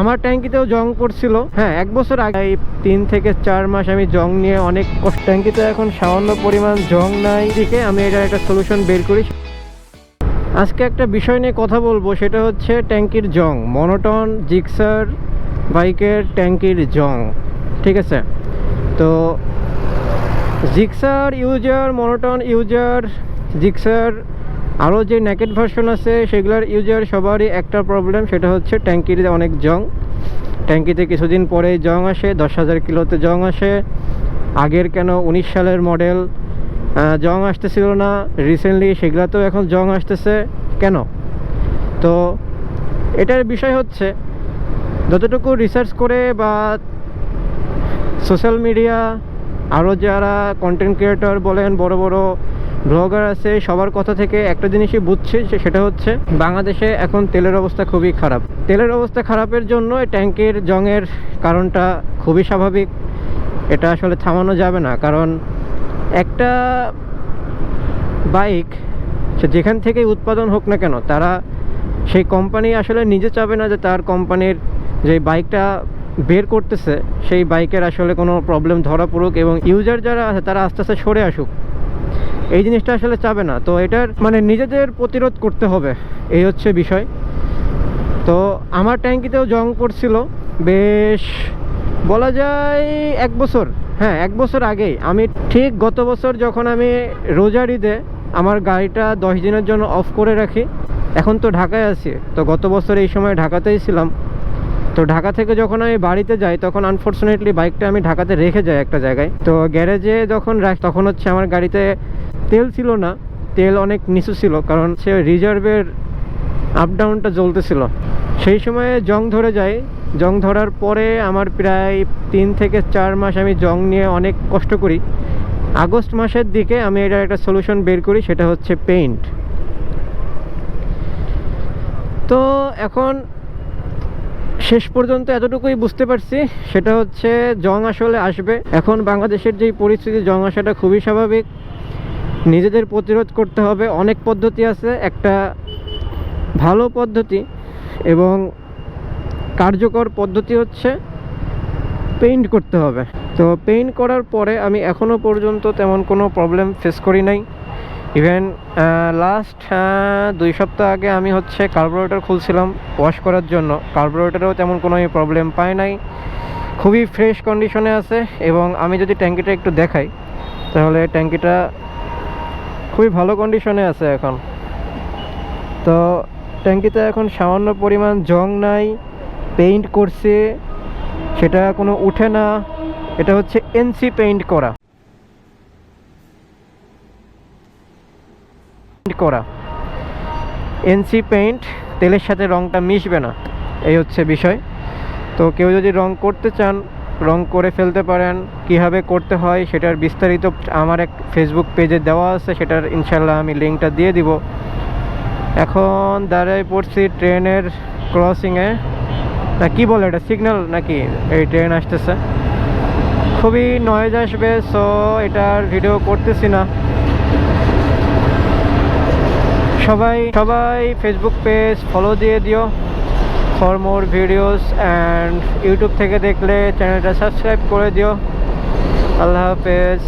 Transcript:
আমার ট্যাঙ্কিতেও জং পড়ছিল হ্যাঁ এক বছর আগে। এই তিন থেকে চার মাস আমি জং নিয়ে অনেক কষ্ট ট্যাঙ্কিতে এখন সামান্য পরিমাণ জং নাই। দিকে আমি এটার একটা সলিউশন বের করি। আজকে একটা বিষয় নিয়ে কথা বলব। সেটা হচ্ছে ট্যাঙ্কির জং। মনোটন, জিক্সার বাইকের ট্যাঙ্কির জং। ঠিক আছে? তো জিক্সার ইউজার, মনোটন ইউজার, জিক্সার আরও যে নেকেট ভার্সন আছে, সেগুলোর ইউজার সবারই একটা প্রবলেম সেটা হচ্ছে ট্যাঙ্কির অনেক জং। ট্যাঙ্কিতে কিছুদিন পরে জং আসে, দশ হাজার কিলোতে জং আসে। আগের কেন উনিশ সালের মডেল জং আসতেছিল না। রিসেন্টলি সেগুলোতেও এখন জং আসতেছে। কেন? তো এটার বিষয় হচ্ছে, যতটুকু রিসার্চ করে বা সোশ্যাল মিডিয়া আরও যারা কন্টেন্ট ক্রিয়েটর বলেন, বড় বড় ব্লগার আছে, সবার কথা থেকে একটা জিনিসই বুঝছি সেটা হচ্ছে বাংলাদেশে এখন তেলের অবস্থা খুবই খারাপ। তেলের অবস্থা খারাপের জন্য ট্যাঙ্কের জংয়ের কারণটা খুবই স্বাভাবিক। এটা আসলে থামানো যাবে না, কারণ একটা বাইক সে যেখান থেকেই উৎপাদন হোক না কেন, তারা সেই কোম্পানি আসলে নিজে চাবে না যে তার কোম্পানির যে বাইকটা বের করতেছে, সেই বাইকের আসলে কোনো প্রবলেম ধরা পড়ুক এবং ইউজার যারা আছে তারা আস্তে আস্তে সরে আসুক। এই জিনিসটা আসলে চাবে না। তো এটার মানে নিজেদের প্রতিরোধ করতে হবে। এই হচ্ছে বিষয়। তো আমার ট্যাঙ্কিতেও জং পড়ছিল। বেশ বলা যায় এক বছর। হ্যাঁ এক বছর আগেই। আমি ঠিক গত বছর যখন আমি রোজার ঈদে আমার গাড়িটা দশ দিনের জন্য অফ করে রাখি, এখন তো ঢাকায় আছি। তো গত বছর এই সময় ঢাকাতেই ছিলাম। তো ঢাকা থেকে যখন আমি বাড়িতে যাই, তখন আনফর্চুনেটলি বাইকটা আমি ঢাকাতে রেখে যাই একটা জায়গায়। তো গ্যারেজে যখন রাখ, তখন হচ্ছে আমার গাড়িতে তেল ছিল না, তেল অনেক নিচু ছিল, কারণ সে রিজার্ভের আপ ডাউনটা জ্বলতেছিল। সেই সময়ে জং ধরে যায়। জং ধরার পরে আমার প্রায় তিন থেকে চার মাস আমি জং নিয়ে অনেক কষ্ট করি। আগস্ট মাসের দিকে আমি এটার একটা সলিউশন বের করি, সেটা হচ্ছে পেইন্ট তো এখন শেষ পর্যন্ত এতটুকুই বুঝতে পারছি, সেটা হচ্ছে জং আসলে আসবে। এখন বাংলাদেশের যেই পরিস্থিতি, জং আসাটা খুবই স্বাভাবিক। নিজেদের প্রতিরোধ করতে হবে। অনেক পদ্ধতি আছে, একটা ভালো পদ্ধতি এবং কার্যকর পদ্ধতি হচ্ছে পেইন্ট করতে হবে। তো পেইন্ট করার পরে আমি এখনও পর্যন্ত তেমন কোনো প্রবলেম ফেস করি নাই। ইভেন লাস্ট দুই সপ্তাহ আগে আমি হচ্ছে কার্বোরেটর খুলছিলাম ওয়াশ করার জন্য। কার্বোরেটরেও তেমন কোনো প্রবলেম পাই নাই। খুবই ফ্রেশ কন্ডিশনে আছে এবং আমি যদি ট্যাঙ্কিটা একটু দেখাই, তাহলে ট্যাঙ্কিটা খুবই ভালো কন্ডিশনে আছে এখন। তো ট্যাঙ্কিতে এখন সামান্য পরিমাণ জং নাই পেইন্ট করছে, সেটা কোনো উঠে না। এটা হচ্ছে এনসি পেইন্ট করা। করা। এনসি পেইন্ট তেলের সাথে রংটা মিশবে না। এই হচ্ছে বিষয়। তো কেউ যদি রং করতে চান রং করে ফেলতে পারেন, কীভাবে করতে হয় সেটার বিস্তারিত আমার এক ফেসবুক পেজে দেওয়া আছে, সেটার ইনশাল্লাহ আমি লিঙ্কটা দিয়ে দিব। এখন দাঁড়ায় পড়ছি ট্রেনের ক্রসিংয়ে না কি বলে এটা সিগন্যাল নাকি? এই ট্রেন আসতেছে। খুবই নয়েজ আসবে সো এটার ভিডিও করতেছি না। সবাই সবাই ফেসবুক পেজ ফলো দিয়ে দিও। For more videos and YouTube থেকে দেখলে চ্যানেলটা সাবস্ক্রাইব করে দিও। আল্লাহ হাফেজ।